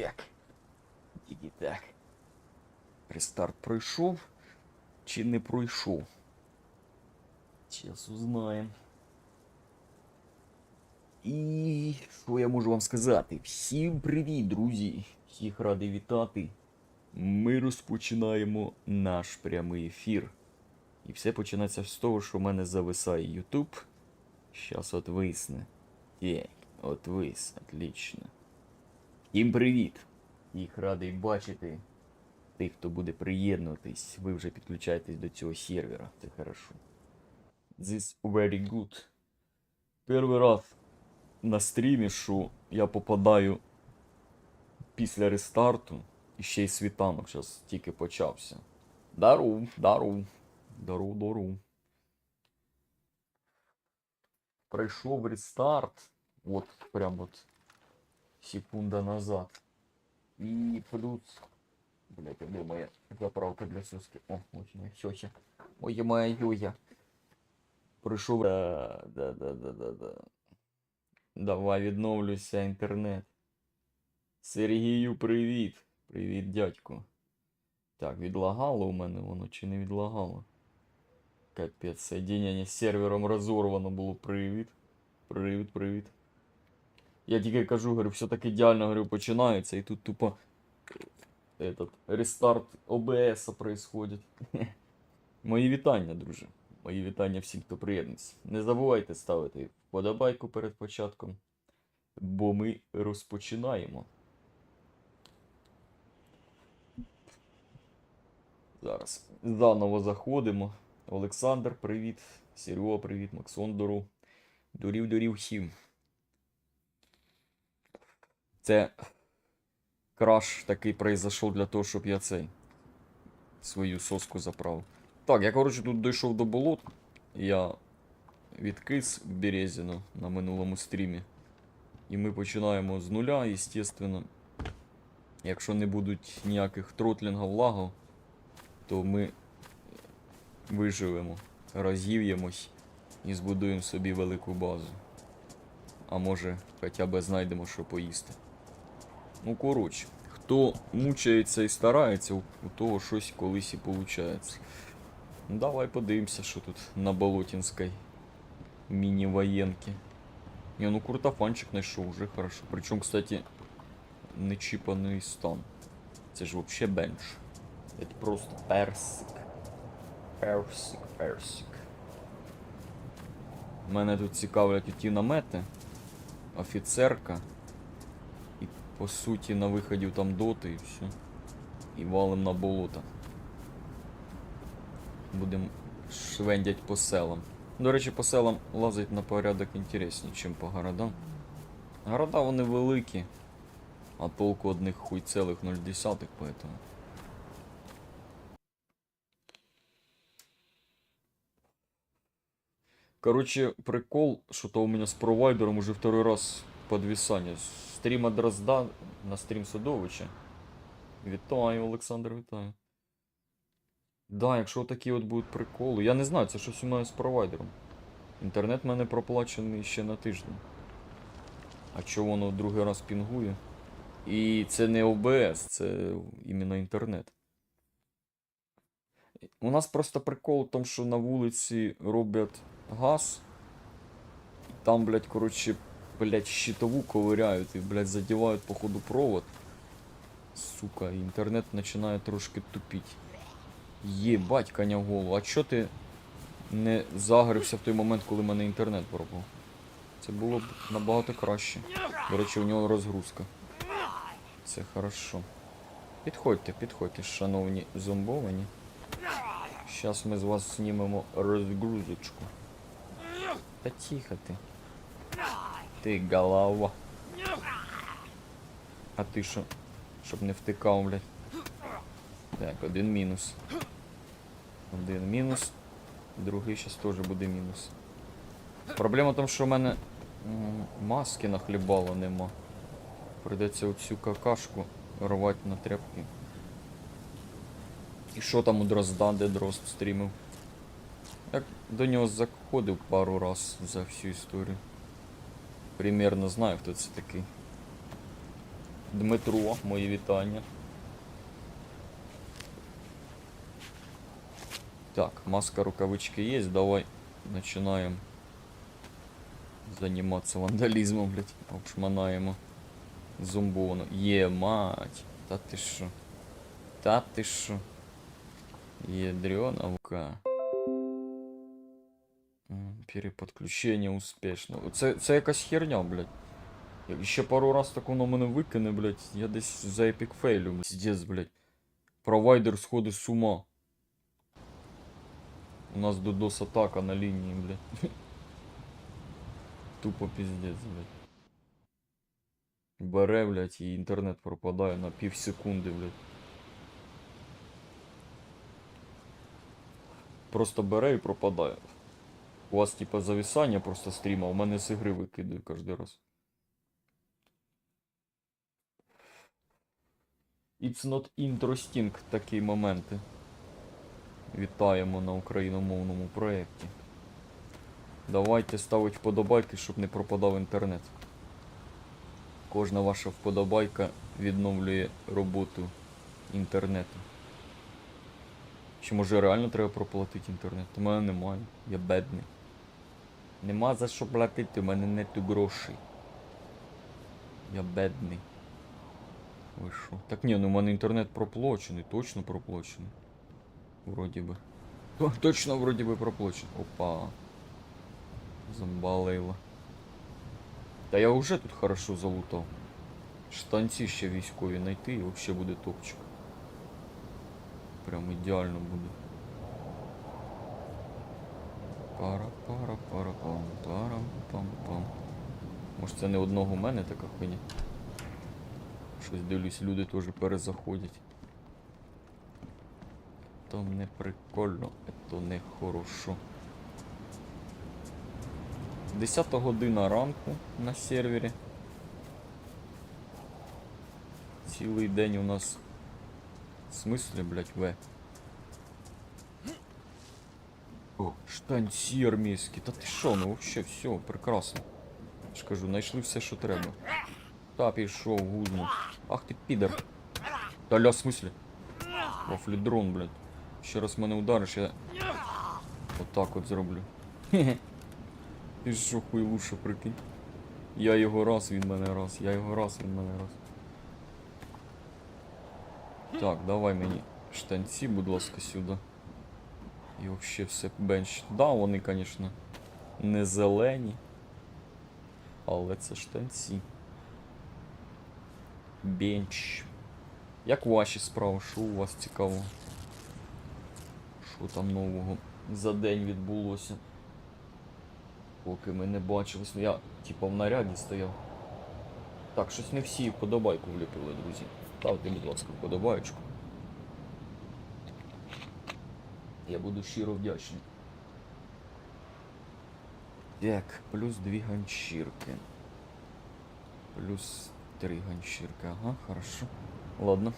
Так. Тільки. Рестарт пройшов чи не пройшов? Зараз узнаємо. І що я можу вам сказати? Всім привіт, друзі! Всіх радий вітати. Ми розпочинаємо наш прямий ефір. І все починається з того, що в мене зависає YouTube. Щас от висне. Так, от вис, отлично. Всім привіт! Їх радий бачити. Тих, хто буде приєднуватись, ви вже підключаєтесь до цього сервера. Це хорошо. This very good. Перший раз на стрімі, що я попадаю після рестарту. І ще й світанок зараз тільки почався. Дару, дару. Дару, дару. Пройшов рестарт. От, прям от секунда назад. І плюс. Блять, а де моя заправка для соски? О, ось моя сьося. Ой, моя юя. Пройшов. Да, да, да, да, да, да. Давай відновлюся інтернет. Сергію, привіт. Привіт, дядьку. Так, відлагало у мене воно чи не відлагало? Капець, соединення з сервером розорвано було. Привіт. Привіт, привіт. Я тільки кажу, говорю, все так ідеально, говорю, починається, і тут тупо этот, рестарт ОБС происходит. Мої вітання, друже. Мої вітання всім, хто приєднується. Не забувайте ставити вподобайку перед початком, бо ми розпочинаємо. Зараз заново заходимо. Олександр, привіт. Серега, привіт. Максон, дору. Дурів, дурів всім. Це краш такий произошов для того, щоб я цей свою соску заправив. Так, я коротше тут дійшов до болот. Я відкис Березіну на минулому стрімі. І ми починаємо з нуля, естественно. Якщо не будуть ніяких тротлінгів, лагів, то ми виживемо, роз'їв'ємось і збудуємо собі велику базу. А може, хоча б знайдемо, що поїсти. Ну, коротше, хто мучається і старається, у, того щось колись і виходить. Ну, давай подивимося, що тут на Болотінській міні-воєнки. Не, ну куртофанчик знайшов, вже хорошо. Причому, кстати, не чіпаний стан. Це ж вообще бенч. Це просто персик. Персик, персик. Мене тут цікавлять ті намети. Офіцерка. По суті на виході там доти і все. І валим на болото. Будемо швендять по селам. До речі, по селам лазить на порядок інтересніше, ніж по городам. Города вони великі, а толку одних хуй целих 0,1, поэтому. Короче, прикол, что то у меня с провайдером уже второй раз подвисание. Стріма Дрозда на стрім Садовича. Вітаю, Олександр, вітаю. Да, якщо такі от будуть приколи. Я не знаю, це щось у мене з провайдером. Інтернет в мене проплачений ще на тиждень. А чого воно другий раз пінгує? І це не ОБС, це іменно інтернет. У нас просто прикол в тому, що на вулиці роблять газ. Там, блядь, коротше, блядь, щитову ковиряють і, блядь, задівають походу провод. Сука, і інтернет починає трошки тупіть. Єбать, коня в голову. А чо ти не загрився в той момент, коли мене інтернет пропав? Це було б набагато краще. До речі, у нього розгрузка. Це хорошо. Підходьте, підходьте, шановні зомбовані. Зараз ми з вас знімемо розгрузочку. Та тихо ти. Ти голова. А ти що? Щоб не втикав, блядь. Так, один мінус. Один мінус. Другий зараз теж буде мінус. Проблема в тому, що в мене маски на хлібало нема. Придеться оцю какашку рвати на тряпки. І що там у Дрозда, де Дрозд стрімив? Я до нього заходив пару раз за всю історію. Примерно знаю, хто це такий. Дмитро, мої вітання. Так, маска, рукавички есть, давай начинаем заниматься вандализмом, блядь, обшманаємо зомбону. Є, мать, та ти шо? Та ти шо? Ядрёна вука. М, Переподключення успішно. Це, це якась херня, блядь. Ще пару раз так воно мене викине, блядь, я десь за епік фейлю, блядь. Пиздец, блядь. Провайдер сходить з ума. У нас додос атака на лінії, блядь. Тупо пиздец, блядь. Бере, блядь, і інтернет пропадає на пів секунди, блядь. Просто бере і пропадає. У вас типа зависання просто стріма, у мене з ігри викидає кожен раз. It's not interesting такі моменти. Вітаємо на україномовному проєкті. Давайте ставити вподобайки, щоб не пропадав інтернет. Кожна ваша вподобайка відновлює роботу інтернету. Чи може реально треба проплатити інтернет? У мене немає. Я бедний. Нема за що платити, у мене нету грошей. Я бедний. Ви що? Так ні, ну у мене інтернет проплачений, точно проплачений. Вроді би. Точно вроді би проплачений. Опа. Замбалило. Та я вже тут хорошо залутав. Штанці ще військові знайти і взагалі буде топчик. Прям ідеально буде. Пара пара пара пам парам пам пам Може це не одного у мене така хуйня? Щось дивлюсь, люди теж перезаходять. То не прикольно, то не хорошо. 10 година ранку на сервері. Цілий день у нас. В смислі, блять, В. О, штанці армійські. Та ти що, ну вообще все, прекрасно. Я ж кажу, знайшли все, що треба. Та пішов, гузно. Ах ти підер. Та ля, в смислі? Вафлідрон, блядь. Ще раз мене удариш, я. Отак от зроблю. Хе-хе. Ти що хуй лучше прикинь. Я його раз, він мене раз. Я його раз, він мене раз. Так, давай мені штанці, будь ласка, сюди. І вообще все бенч. Да, вони, звісно, не зелені. Але це штанці. Бенч. Як ваші справи? Що у вас цікаво? Що там нового за день відбулося? Поки ми не бачились. Ну я, типа, в наряді стояв. Так, щось не всі вподобайку вліпили, друзі. Ставте, будь ласка, вподобайку. Я буду щиро вдячний. Так, плюс дві ганчірки. Плюс три ганчірки. Ага, хорошо. Ладно.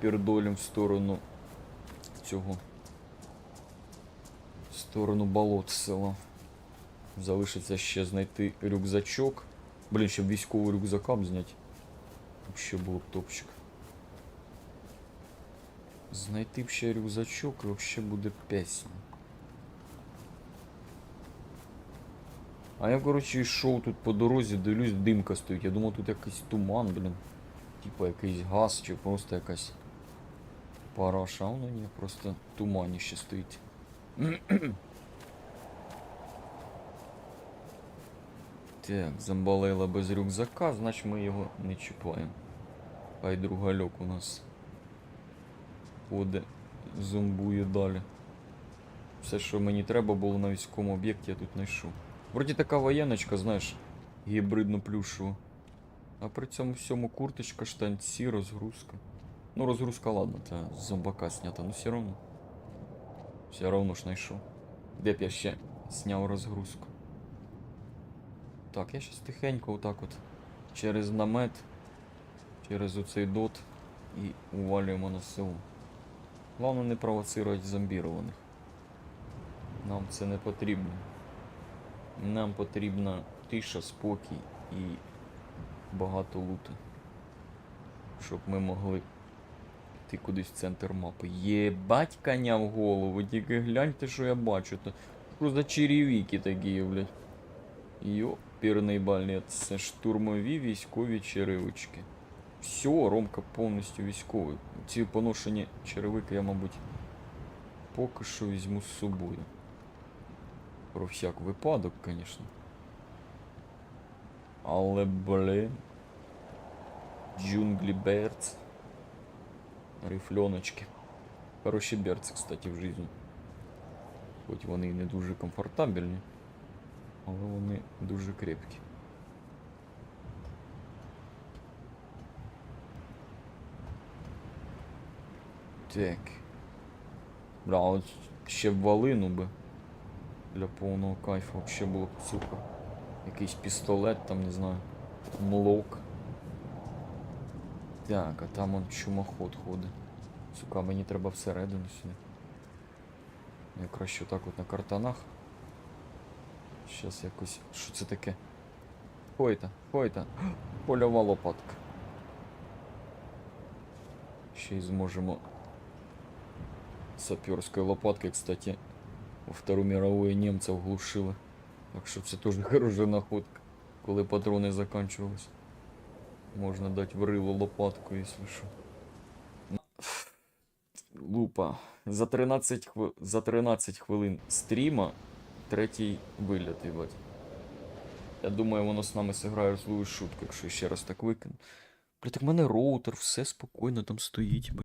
Пердолем в сторону цього. В сторону болот села. Залишиться ще знайти рюкзачок. Блін, щоб військовий рюкзакам зняти. Вообще було б топчик. Знайти б ще рюкзачок і вообще буде песня. А я, коротше, йшов тут по дорозі, дивлюсь, димка стоїть. Я думав, тут якийсь туман, блін. Типа якийсь газ чи просто якась параша. Воно ні, просто туманіще стоїть. Так, замбалейла без рюкзака, значить ми його не чіпаємо. Хай другальок у нас ходить, зомбує далі. Все, що мені треба було на військовому об'єкті, я тут знайшов. Вроді така воєночка, знаєш, гібридно плюшова. А при цьому всьому курточка, штанці, розгрузка. Ну, розгрузка, ладно, з зомбака снята, ну все равно. Все равно ж знайшов. Де б я ще зняв розгрузку. Так, я щас тихенько отак от через намет, через оцей дот і увалюємо на село. Главное не провоцировать зомбірованих. Нам це не потрібно. Нам потрібна тиша, спокій і багато лути. щоб ми могли йти кудись в центр мапи. Єбать коня в голову, тільки гляньте, що я бачу. То за черевіки такі, блядь. Йоперний балет, це штурмові військові черевички. Все, Ромка повністю військовий. Ці поношені черевики я, мабуть, поки що візьму з собою. Про всяк випадок, звісно. Але, блин. Джунглі берц. Рифльоночки. Хороші берці, кстати, в житті. Хоч вони і не дуже комфортабельні, але вони дуже крепкі. Так. Бля, от ще б валину би. Для повного кайфу вообще було б супер. Якийсь пістолет, там, не знаю. Млок. Так, а там он чумоход ходить. Сука, мені треба всередину сюди. Я краще так от на картанах. Щас якось. Що це таке? Хойта, хойта. Польова лопатка. Ще й зможемо саперською лопаткою, кстати, во Втору мировую немцев глушили. Так що це теж хороша находка. Коли патрони закінчувались. Можна дати в рило лопатку, якщо що. Лупа. За 13, хви... За 13 хвилин стріма третій виліт, їбать. Я думаю, воно з нами зіграє злую шутку, якщо ще раз так викину. Бля, так в мене роутер, все спокійно там стоїть.